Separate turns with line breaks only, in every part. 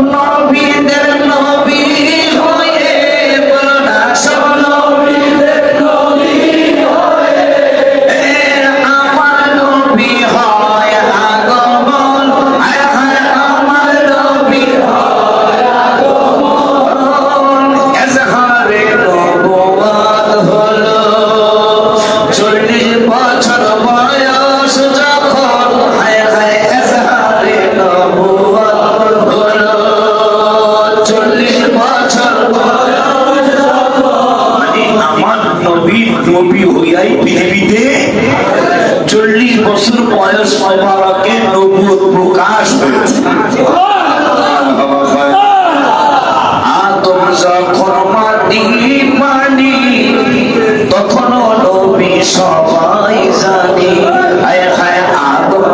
নবীদের নবী
হইয়াই পৃথিবীতে চল্লিশ বছর বয়স মোবারকে নবুয়ত প্রকাশ হয়েছে।
নবী সবাই জানি। হায় হায় আদম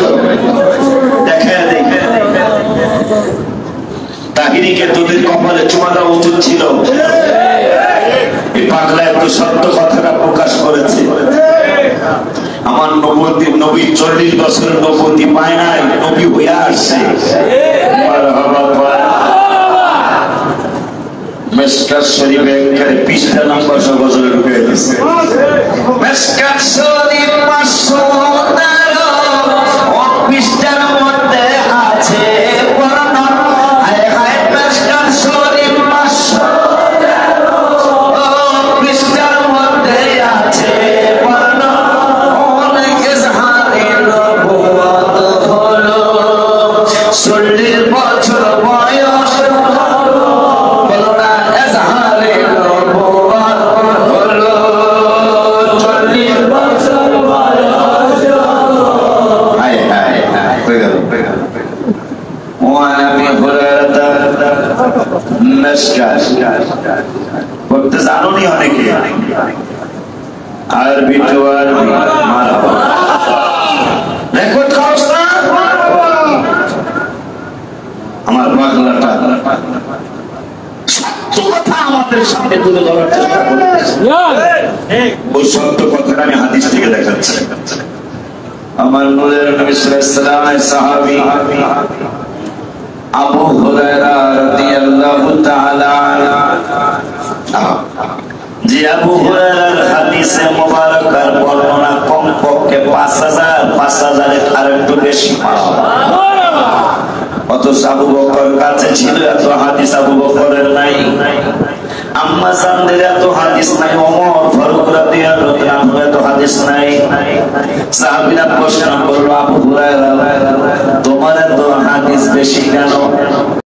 করো
দেখা দেখে তাহিরিকে তোদের কপালে চুমা দেওয়া উচিত ছিল। পাগলা এত সত্য কথাটা প্রকাশ করেছে। আমার নবতী নবী চল্লিশ বছরের নবতী পায় নাই নবী হয়ে আসছে। পায়। মেসকাত পৃষ্ঠা নাম্বার সব বছরে ঢুকে গেছে।
মেসকাত শরীফ পাঁচশো
وعن ابي هريره مشكاش বলতে জানুনি অনেকে আরবি টু আরবি মারহাবা রেকর্ড করছ না আমার বাংলাটা সত্য কথা আমাদের সামনে তুলে ধরার চেষ্টা করতেছে ওই সত্য কথাটা আমি হাদিস থেকে দেখাচ্ছি আমার নূরের নবী সাল্লাল্লাহু আলাইহি সাহাবী আবু হুরায়রা যে আবু কমপক্ষে 5000 5000 এর আর বেশি অথচ আবু বকর কাছে ছিল, এত হাদিস আবু নাই। আম্মা জানদের এত হাদিস নাই ফারুক রাদিয়াল্লাহু এত হাদিস নাই। সাহাবীরা প্রশ্ন হুরায়রা resignado